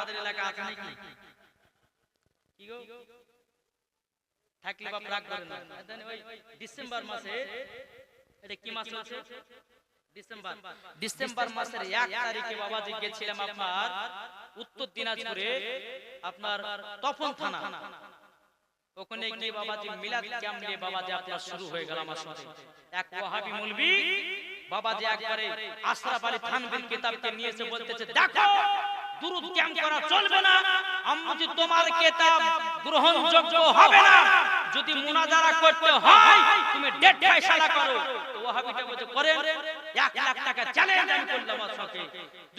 আপনাদের এলাকা আছে নাকি? কি গো? থাকলে বাপ রাগ করেন না। ওই ডিসেম্বর মাসে, এটা কি মাস আছে ডিসেম্বর। ডিসেম্বর মাসের এক তারিখে বাবাজি গেছিলাম আপনার উত্তর দিনাজপুরে, আপনার তপন থানা। ওখানে গিয়ে বাবাজি মিলাদ ক্যাম্প নিয়ে বাবাজি আপনার শুরু হয়ে গেল আমার সাথে। এক ওয়াহাবি মুলবি, বাবাজি একবারে আশরাফ আলী থানভীর কিতাবকে নিয়েছে বলতেছে, দেখো দুরুদ ক্যাম্প করা চলবে না। আমি তোমার কেতাব গ্রহণযোগ্য হবে না। যদি মুনাজারা করতে হয় তুমি ডেট ফয়সালা করো। তো ওয়াহাবিটা করেন 1 লাখ টাকা চ্যালেঞ্জ আমি করলাম আমার সাথে।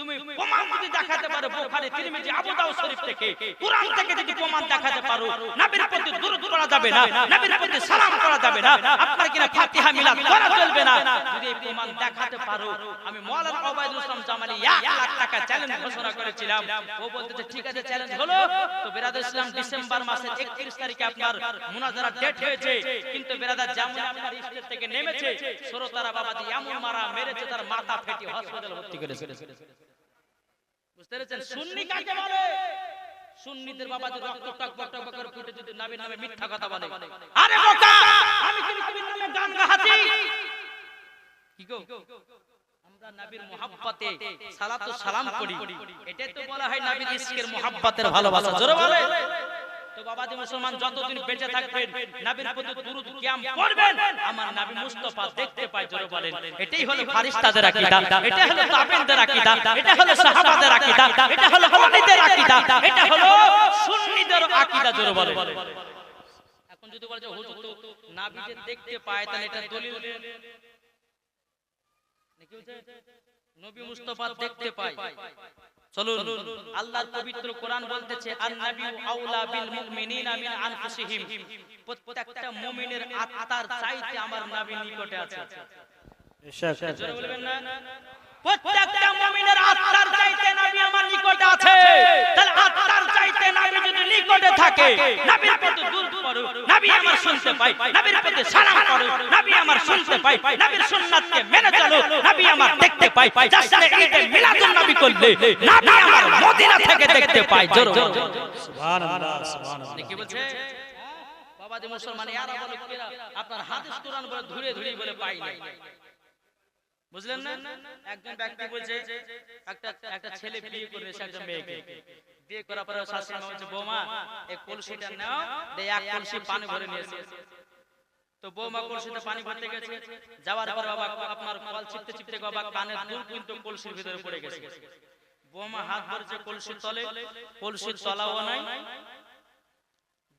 তুমি প্রমাণ যদি দেখাতে পারো বুখারী, তিরমিজি, আবু দাউদ শরীফ থেকে, কুরআন থেকে যদি প্রমাণ দেখাতে পারো, নবীর প্রতি দুরূদ পড়া যাবে না, নবীর প্রতি সালাম করা যাবে না, আপনার কিনা ফাতিহা মিলাদ করা চলবে না। যদি প্রমাণ দেখাতে পারো, আমি মাওলানা ওবায়দুল ইসলাম জামালি 1 লাখ টাকা চ্যালেঞ্জ ঘোষণা করেছিলাম। ও বলতেছে ঠিক আছে চ্যালেঞ্জ হলো। তো বেরাদার ইসলাম ডিসেম্বর মাসের 31 তারিখে আপনার মুনাজারা ডেট হয়েছে। কিন্তু বেরাদার জামালি আপনার স্টেজ থেকে নেমেছে, সরতারা বাবাজি এমন মারা মেরেছে, তার মাথা ফেটে হসপিটালে ভর্তি করেছে। পেরেছেন সুন্নি কাকে বলে? সুন্নিদের বাবাজি রক্ত টক বক টক করে ফুটে যদি নবীর নামে মিথ্যা কথা বলে। আরে বোকা! আমি কি নবীর নামে গান গাহাছি কি গো? আমরা নবীর মোহাব্বতে সালাত ও সালাম করি এটাই তো বলা হয় নবীর ইশকের মোহাব্বতের ভালোবাসা। জোরে বলে। তো বাবাজি মুসলমান যতদিন বেঁচে থাকবেন নবীর প্রতি দুরূদ কিয়াম করবেন। আমার নবী মুস্তাফা দেখতে পায় জোরে বলেন। এটাই হলো ফারিস্তাদের আকীদা। এটা হলো তাবেনদের আকীদা। এটা হলো সাহাবাদের আকীদা। এটা হলো ওলিদের আকীদা। এটা হলো সুন্নিদের আকীদা জোরে বলেন। এখন যদি বলে যে হুজুর তো নবী যে দেখতে পায় তাহলে এটা দলিল। নাকি বলছে? নবী মুস্তাফা দেখতে পাই। চলুন। আল্লাহর পবিত্র কোরআন বলতেছে আর নবী আউলা বিল মুমিনিনা মিন আনফুসিহিম। প্রত্যেকটা মুমিনের আত্মার চাইতে আমার নবী নিকটে আছে। জোরে বলবেন না? প্রত্যেকটা মুমিনের আত্মার চাইতে নবী আমার নিকটে আছে। তাহলে আত্মার চাইতে নবী যদি নিকটে থাকে নবীর প্রতি দূর করো নবী আমার শুনতে পাই নবীর প্রতি সালাম করো নবী আমার শুনতে পাই নবীর সুন্নাতকে মেনে চলো নবী আমার দেখতে পাই যার ঈদে মিলাদুন নবী করলে নবী আমার মদিনা থেকে দেখতে পাই জোর। সুবহানাল্লাহ সুবহানাল্লাহ। কি বলছে বাবা যে মুসলমান এরা বলে কিরা আপনার হাদিস কোরআন বলে ধরে ধরে বলে পাই নাই। বুঝলেন না? একজন ব্যক্তি বলছে একটা একটা ছেলে বিয়ে করে এসে একটা মেয়েকে। বিয়ে করার পরে শাশুড়ি মা বলছে বৌমা। এই কলসিটা নাও দে এক কলসি পানি ভরে নিয়ে এসে। তো বৌমা কলসিতে পানি ভরতে গেছে। যাওয়ার পর বাবা আপনার কল চিপতে চিপতে বাবা কানের দুল কিন্তু কলসির ভিতরে পড়ে গেছে। বৌমা হাত ধরেছে কলসির তলে কলসির তলাও নাই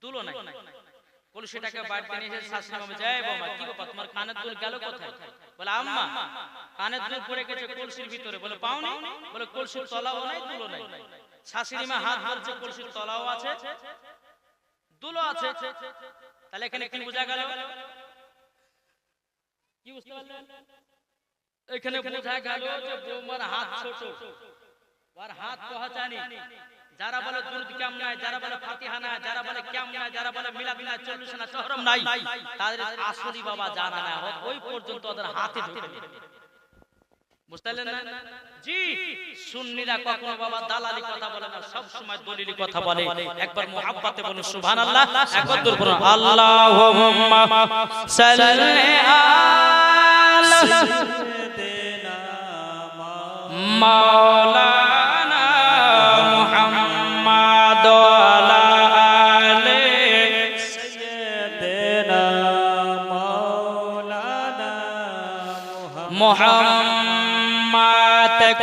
দুলো নাই। কলসিটাকে বাড়িতে নিয়ে এসে শাশুড়ি মা বলছে এই বৌমা। কি ব্যাপার? তোমার কানের দুল গেল কোথায়? বলে আম্মা কানের দুল পড়ে গেছে কলসির ভিতরে। বলে পাওনি? বলে কলসির তলাও নাই দুলো নাই শাশুড়ি মা হাত ধরছে কলসির তলাও আছে। দুলো আছে। তাহলে এখানে কি বোঝা গেল? কি বুঝতে পারলেন? এখানে বোঝা গেল যে বৌমার হাত ছোট। আর হাত পৌঁছানি যারা বলে দুরুদ কিয়াম নাই, যারা বলে ফাতিহা নাই, যারা বলে কিয়াম নাই, যারা বলে মিলাদ নাই, চল্লিশ না শহরম নাই, তাদের আসলি বাবা জানা না ওই পর্যন্ত ওদের হাতে ঢুকে। বুঝতে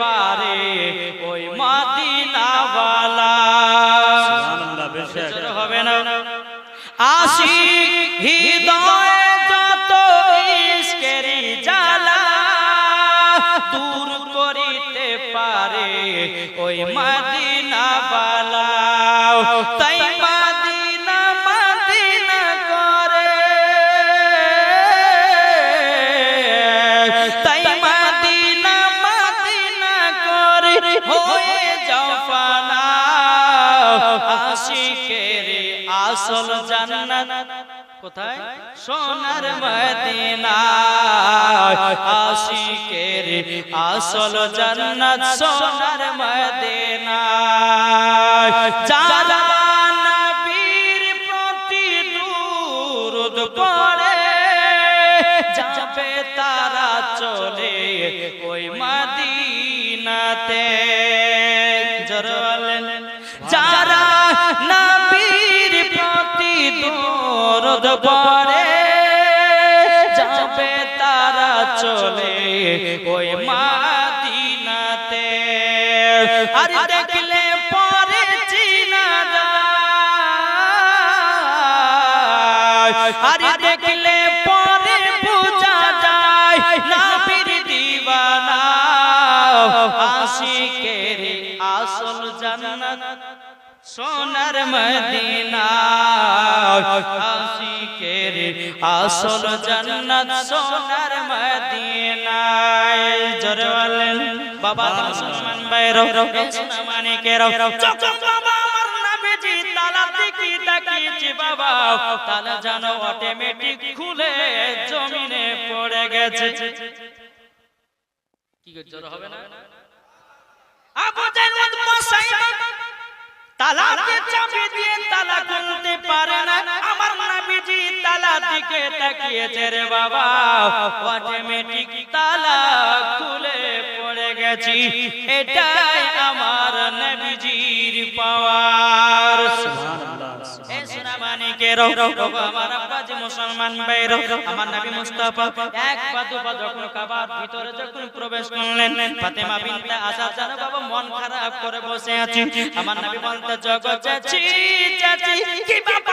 পারে ওই মদিনাওয়ালা সোনার মদিনা। আশিকের আসল জান্নাত সোনার মদিনা। যারা নবীর প্রতি দুরুদ পড়ে, যাবে তারা চলে ওই মদিনাতে। জরওয়ালেন যারা পড়ে যাবে তারা চলে ওই মদিনাতে। আর দেখলে পরে চিনা আর দেখলে পরে বোঝা যায়, নবীর দিওয়ানা আশিকের আসল জান্নাত সোনার মদিনা। আসল জান্নাত সোনার মদিনায়। জোরে বলেন বাবা মুসলমান বাইরো সোনা মানিকেরো যখন বাবা আমার নবীজি তালা দেখি বাবা। তালা জানো অটোমেটিক খুলে জমিনে পড়ে গেছে। কি জোর হবে না? আবু তালাকে চাবি দিয়ে তালা খুলতে পারে না। আমার নবীজি তালা দিকে তাকিয়েছে রে বাবা। অটোমেটিক তালা খুলে পড়ে গেছি। এটাই আমার নবীজির পাওয়ার। সুবহানাল্লাহ এ সোনা মানিকের আমার মুসলমান বাইরে আমার নবী মুস্তাফা, এক পা দু যখন কাবার ভিতরে যখন প্রবেশ করলেন, ফাতেমা বিনতে আসাদ জানো বাবা মন খারাপ করে বসে আছে। আমার নবী বলতে জগৎ চাচি চাচি কি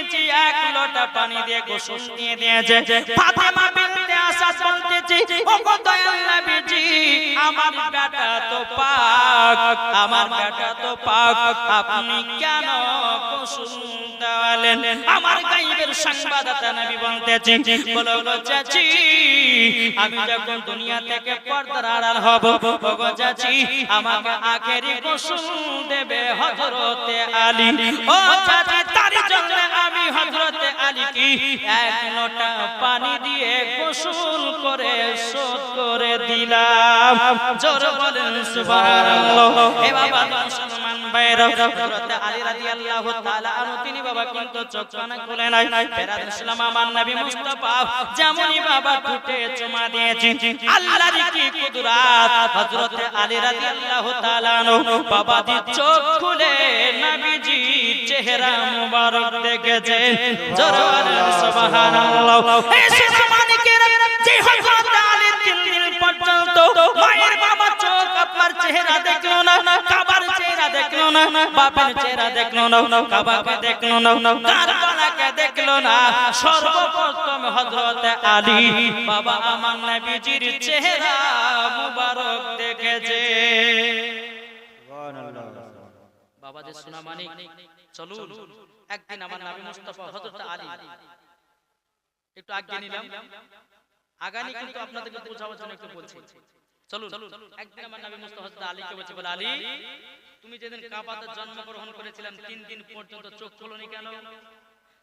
নিয়েছি এক লোটা পানি দিয়ে গোসল দিয়ে দিয়েছে। ফাতেমা বিনতে আসাদ বলতেছে ও গো আমার বেটা তো পাক, আমার বেটা তো পাক, আপনি কেন গোসল দেওয়ালেন? আমার গাইবের সংবাদদাতা নবী বলতেছি, বলো গো চাচি, আমি যখন দুনিয়া থেকে পর্দার আড়াল হব, ওগো চাচি, আমাকে আখেরি গোসল দেবে হযরতে আলী। ও চাচি জন্য আমি হযরতে আলী এক লোটা পানি দিয়ে গোসল করে শোধ করে দিলাম। জোর বলেন, সুবহানাল্লাহ। এ বাবা তিনি বাবা নবী বাবা দি চোখ খুলে নবীজি চেহারা মুবারক সুবহানাল্লাহ। যে হযরত পর্যন্ত মায়ের বাবা চোখ আপনার চেহারা দেখল না, কাবার চেহারা দেখল না বাপের চেহারা দেখল না, কাবাকে দেখল না, কারবালাকে দেখল না। সর্বপ্রথম হযরত আলী বাবা আমার নবীজির চেহারা মুবারক দেখেছে। বাবা যে সোনা মানিক চলুন। একদিন আমার নবী মুস্তাফা হযরত আলী। একটু আগে নিলাম। আগানি কিন্তু আপনাদেরকে বোঝাবার জন্য একটু বলছি। চলুন। একদিন আমার নবী মুস্তাফা হযরত আলীকে বলছি বলে আলী তুমি যেদিন কাবাতে জন্মগ্রহণ করেছিলেন তিন দিন পর্যন্ত চোখ খোলনি কেন?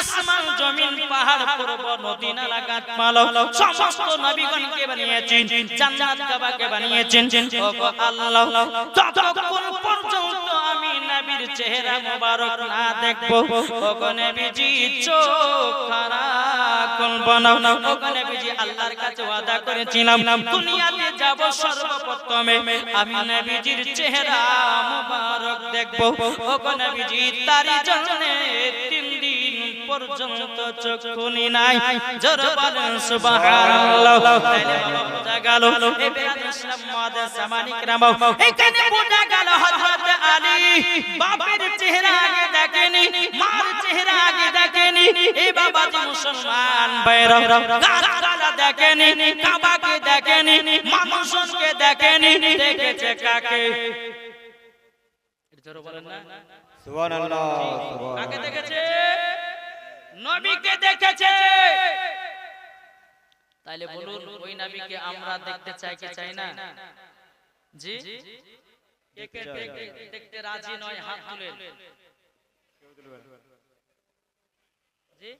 আসমান, জমিন, পাহাড় পর্বত নদী নালা গাছপালা সমস্ত নবীগণকে বানিয়েছেন, জান্নাত কাবাকে বানিয়েছেন। ও আল্লাহ ততক্ষণ পর্যন্ত আমি নবীর চেহারা মোবারক না দেখব ও নবীজি চোখ খারাপ করব না। ও নবীজি আল্লাহর কাছে ওয়াদা করেছিলাম, দুনিয়াতে যাব সর্বপ্রথমে আমি নবীজির চেহারা মোবারক দেখব। ও নবীজি তার জন্য তিন পর্যন্ত চক্ষুনি নাই। জোর বলেন সুবহানাল্লাহ। তাহলে বোঝা গেল এই সামানিক এখানে গেল হযরত আলী। বাপের চেহারা আগে দেখেনি মার চেহারা আগে দেখেনি। বাবা তো মুসলমান দেখেনি কাবাকে দেখেনি মানুষকে দেখেনি দেখেছে কাকে? জোর বলেন না। সুবহানাল্লাহ সুবহানাল্লাহ। কাকে দেখেছে? নবীকে দেখেছে। তাইলে বলুন ওই নবীকে আমরা দেখতে চাই কি চাই না? জি? একে দেখতে দেখতে রাজি নয় হাত তুলে জি?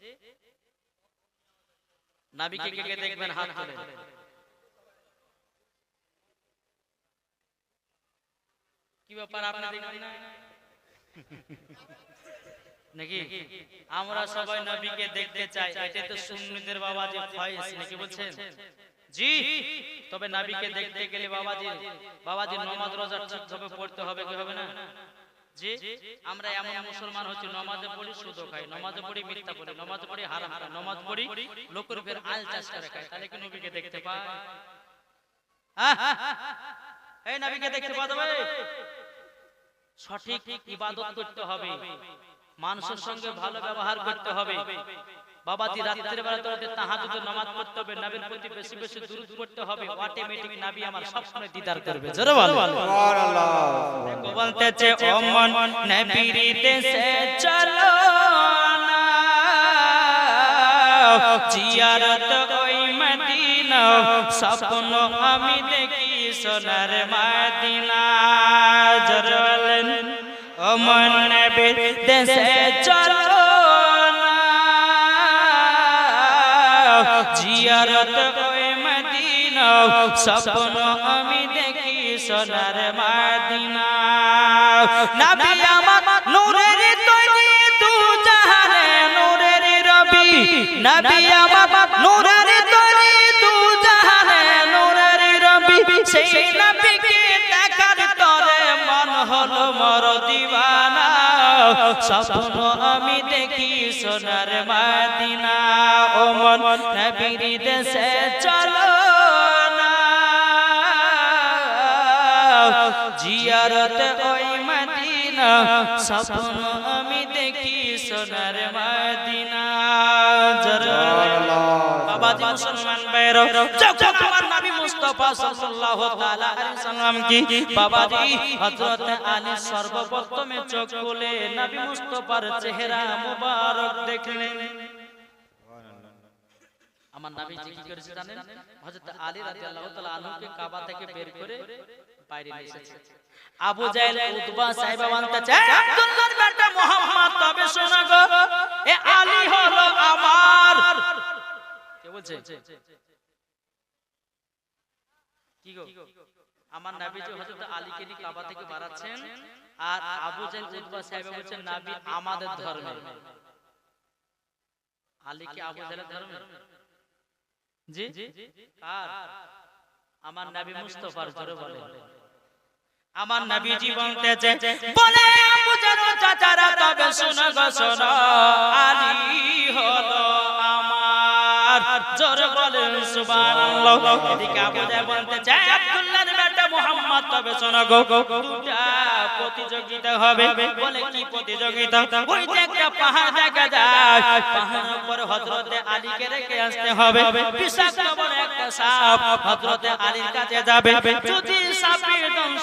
নবীকে কে কে দেখবেন হাত তুলে কি ব্যাপার আপনি দেখবেন না নাকি? আমরা সবাই নবীকে দেখতে চাই। এটা তো সুন্নতের বাবা যে ফয়েজ, নাকি বলছেন? জি, তবে নবীকে দেখতে গেলে রোজা ঠিকভাবে পড়তে হবে কি হবে না? জি, আমরা এমন মুসলমান হচ্ছি, নামাজে পড়ি সুদ খাই পড়ি মিথ্যা পড়ি পড়ি হারাম খাই পড়ি লোকের আল চাষ করে খাই, তাহলে কি নবীকে দেখতে পাই? হ্যাঁ? এই নবীকে দেখতে পাওয়া সঠিক ইবাদত করতে হবে। মানুষের সঙ্গে ভালো ব্যবহার করতে হবে। বাবাজি রাত্রের বেলা তোদের তাহাজ্জুদের নামাজ পড়তে হবে। নবীর প্রতি বেশি বেশি দুরূদ পড়তে হবে। অটোমেটিক নবী আমার সব সময় দিদার করবে। জোরে বলো সুবহানাল্লাহ। বলতেছে ও মন নবীর দেশে চলো না। জিয়ারত ওই মদিনা স্বপ্ন আমি দেখি সোনার মদিনা। জোরে বলেন। মন নবীর দেশে চলো জিয়ারত ওই স্বপ্ন আমি দেখি সোনার মদিনা। নবী রবি। নবী আমার নূরের স্বপ্ন আমি দেখি সোনার মদিনা। ও মন নবীর দেশে চলো জিয়ারত ওই মদিনা স্বপ্ন আমি দেখি সোনার মদিনা। জরা। বাবাজি মুসলমান নবী মুস্তাফা সাল্লাল্লাহু তাআলা আলাইহি সাল্লাম কি? বাবাজি, হযরত আলী সর্বপ্রথমে চোখ খুলে নবী মুস্তাফার চেহারা মুবারক দেখলেন। আমার নবী কি করেছে জানেন? হযরত আলী রাদিয়াল্লাহু তাআলা আনহুকে কাবা থেকে বের করে বাইরে নিয়ে এসেছে। আবু জাহেল উতবা সাহেব বলতেছে আব্দুল্লাহর বেটা মুহাম্মদ, তবে শোনা গো, এ আলী হলো আমার। কে বলছে? কি গো? আমার নবী যে হযরত আলীকে নিয়ে কাবা থেকে বাড়াচ্ছেন আর আবু জাহেল উতবা সাহেব বলছেন নবী আমাদের ধর্মের আলীকে আবু জাহেলের ধর্মের জি? কার আমার নবী মুস্তাফার জোরে বলে আমার নবীজি বলতেছে বলে আবু জাহেল চাচারা তবে শোনো গো শোনো আলী হলো জোরে বলেন সুবহানাল্লাহ। এদিকে আবু জাহেল বলতেছে আব্দুল্লাহর বেটা মুহাম্মদ, তবে শোনো গো, দুটা প্রতিযোগিতা হবে। বলে, কি প্রতিযোগিতা? ওই যে একটা পাহাড় দেখা যায়, পাহাড়ের উপর হযরতে আলীকে রেখে আসতে হবে। বিষাক্ত বড় একটা সাপ হযরতে আলীর কাছে যাবে। যদি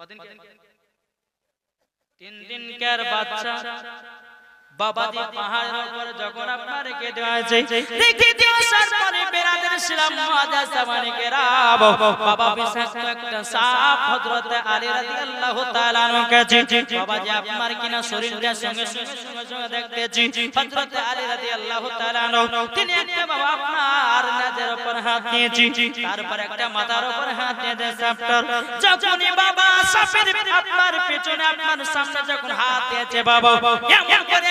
কদিন তিন দিনকার বাচ্চা বাবাজি পাহাড়ের উপর যখন আপনার রেখে দেওয়া হয়েছে রেখে দেওয়ার পরে বেরাদের ছিলাম মজা সামানে কেরাব বাবা বিষাক্ত একটা সাপ হযরত আলী রাদিয়াল্লাহু তাআলা আনহু কাছে বাবাজি আপনার কিনা শরীরটা সঙ্গে সঙ্গে সঙ্গে সঙ্গে দেখতেছি হযরত আলী রাদিয়াল্লাহু তাআলা আনহু তিনি একটা বাবা আপনার নাজের উপর হাত নিয়েছি তারপর একটা মাথার উপর হাত নিয়েছে সাপটার যখনই বাবা সাপের আপনার পেছনে আপনার সামনে যখন হাত দিয়েছে বাবা এমন করে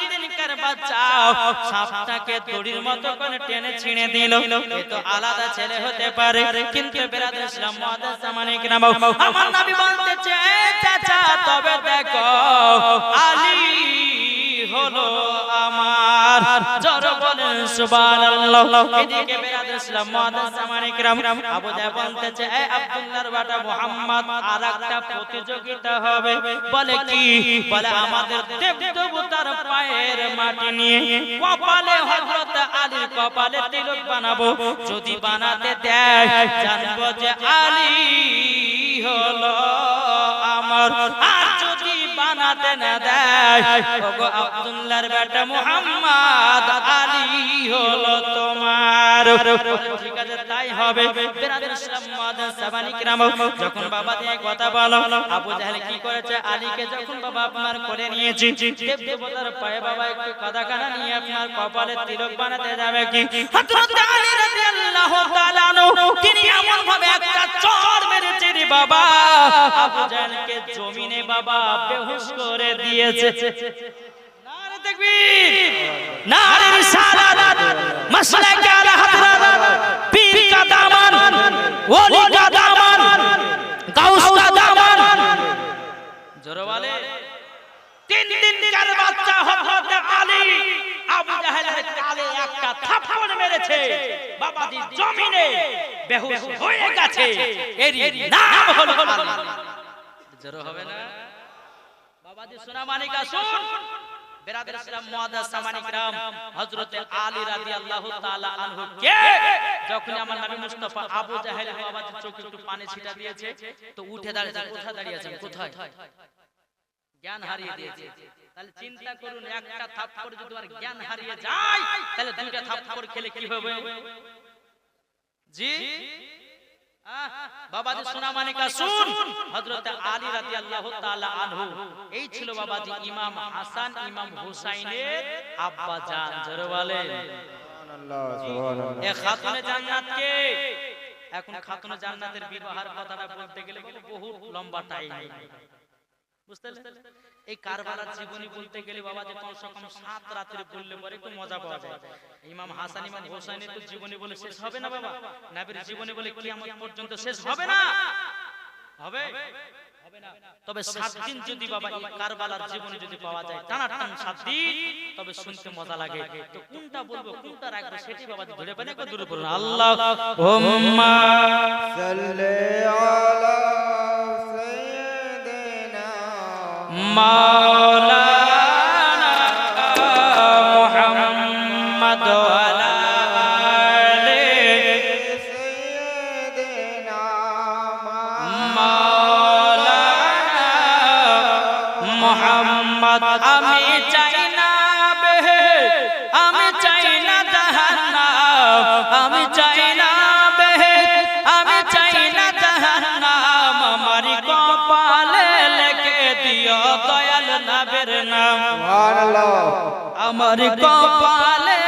তিন সাপটাকে দড়ির মতো করে টেনে ছিঁড়ে দিল। তো আলাদা ছেলে হতে পারে। কিন্তু বেরাদের ইসলাম মুআদ্দাস জামানে কিরাম আমার নবী বলতেছে চাচা, তবে দেখো, আলী হলো আমার জোর বলেন সুবহানাল্লাহ। এদিকে বেরাদের ইসলাম মুআদ্দাস কিরাম। আবু জাহেল বলতেছে, এ আব্দুল্লাহর বাটা মুহাম্মদ, আরেকটা প্রতিযোগিতা হবে। বলে কি? বলে, আমাদের দেব দেবতার পায়ের মাটি নিয়ে কপালে হযরত আলীর কপালে তিলক বানাবো। যদি বানাতে দেয়, জানব যে আলী হলো আমার আর বানাতে না দেয়। ওগো আব্দুল্লাহর বেটা মুহাম্মদ আলী হলো তোমার। ঠিক আছে, তাই হবে। বেরাদের ইসলাম সাবানি কিরাম যখন বাবা দিয়ে কথা বলো, আবু জাহেল কি করেছে? আলীকে যখন বাবা আপনার করে নিয়েছি দেব দেবতার পায়ে বাবা একটু কাদা কানা নিয়ে আপনার কপালে তিলক বানাতে যাবে কি? হযরত আলী রাদিয়াল্লাহু তাআলা তিনি এমন ভাবে একটা চড় মেরেছে রে বাবা। আবু জাহেলকে জমিনে বাবা বেহুশ করে দিয়েছে। নারে তাকবীর। নারে রিসালাত। মাসলাকে আলা হযরত পীর কা ওলি কা গাউস কা জোরে বলে তিন দিনকার বাচ্চা হযরত আলী, আবু জাহেলের কালে একটা থাপ্পড় মেরেছে। বাবাজি জমিনে বেহুশ হয়ে গেছে। এর নাম হলো জোরে হবে না? বাবাজি সোনা মানিকা শুন বেরাদের ইসলাম মুআদ্দাস সামানিক রাম, হযরতে আলী রাদিয়াল্লাহু তাআলা আনহু কে? যখন আমার নবী মুস্তাফা আবু জাহেল বাবাজি চোখে একটু পানি ছিটা দিয়েছে, তো উঠে দাঁড়িয়েছে কোথায় দাঁড়িয়ে আছেন, কোথায়? জ্ঞান হারিয়ে দিয়েছে। তাহলে চিন্তা করুন একটা থাপ্পড় যদি আর জ্ঞান হারিয়ে যায় তাহলে দুইটা থাপ্পড় খেলে কি হবে? জি? বাবাজি সোনা মানিকা শুন। হযরত আলী রাদিয়াল্লাহু তাআলা আনহু। এই ছিল বাবাজি ইমাম হাসান ইমাম হুসাইনের আব্বা জান জোরে বলেন সুবহানাল্লাহ সুবহানাল্লাহ। এ খাতুনে জান্নাত কে এখন খাতুনে জান্নাতের বিবাহের কথাটা বলতে গেলে বহু লম্বা টাইম বুঝতে এই কারবালার জীবনী বলতে গেলে বাবা যে কমসে কম সাত রাত্রে বললে পরে একটু মজা পাওয়া যায়। ইমাম হাসান ইমাম হোসাইনের তো জীবনী বলে শেষ হবে না বাবা। নাবির জীবনী বলে কিয়ামত পর্যন্ত শেষ হবে না। হবে? হবে? তবে সাত দিন যদি বাবা এই কারবালার জীবনে যদি পাওয়া যায় টানা টান সাত দিন তবে শুনতে মজা লাগে। তো কোনটা বলব কোনটা রাখব সেটি বাবা ধরে পানি দূরে আল্লাহ সাল্লি আলা মাওলানা দয়াল নাম। আমার কপালে